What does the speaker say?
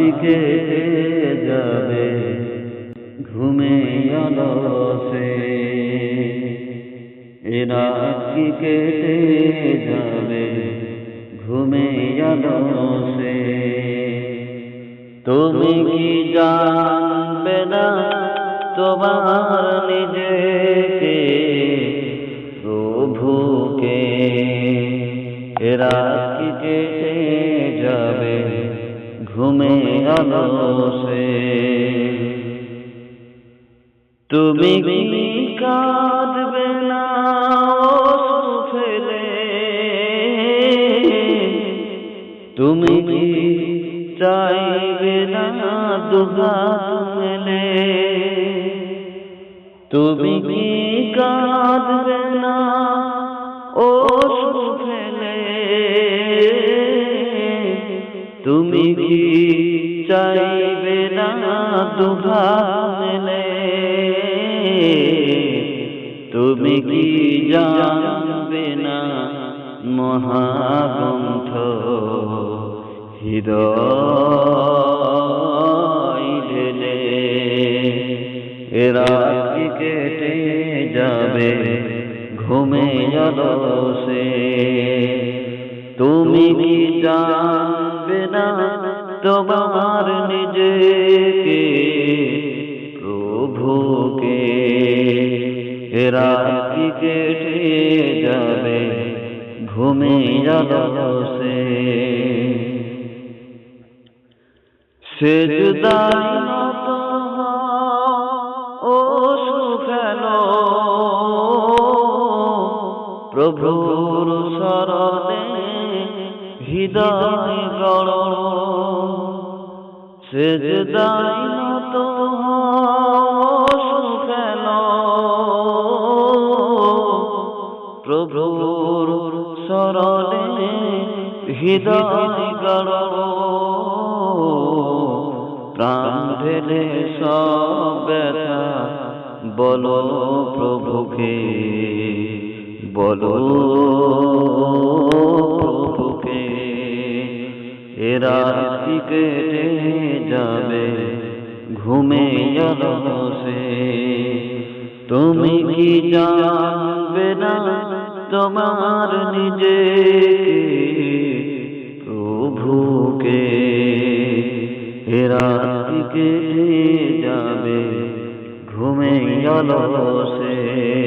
রাত্রিকে যাবে, ঘুমে আলসে এ রাত্রি কেটে যাবে, ঘুমে আলসে তুমি কি জানবে না তোমার নিজেকে, প্রভুকে? এরা কি কেটে যাবে, ঘুমে আলসে তুমি কি কাঁদবে না ফেলে? তুমি চাইবে না দুহাত তুমি কি কাঁদবে না অশ্রু ফেলে? তুমি কি চাইবে না মেলে। তুমি কি জানবে না, মহাগ্রন্থ হৃদয় এরা কেটে যাবে, ঘুমে সে তুমি কি জানবে না তোমার নিজেকে, প্রভুকে। কি কেটে যাবে ঘুমে সে সেজদাই নত ও সুখেল প্রভুর শরণে হৃদয় গড়। সেজদাই নত সুখেল প্রভুর শরণে হৃদয় গড় প্রাণ ঢেলে সব ব্যথা বলো প্রভুকে বলো এরা কেটে যাবে? ঘুমে সে। তুমি কি জানবে না তোমার নিজে প্রভুকে। এরা কেটে যাবে? ঘুমে সে।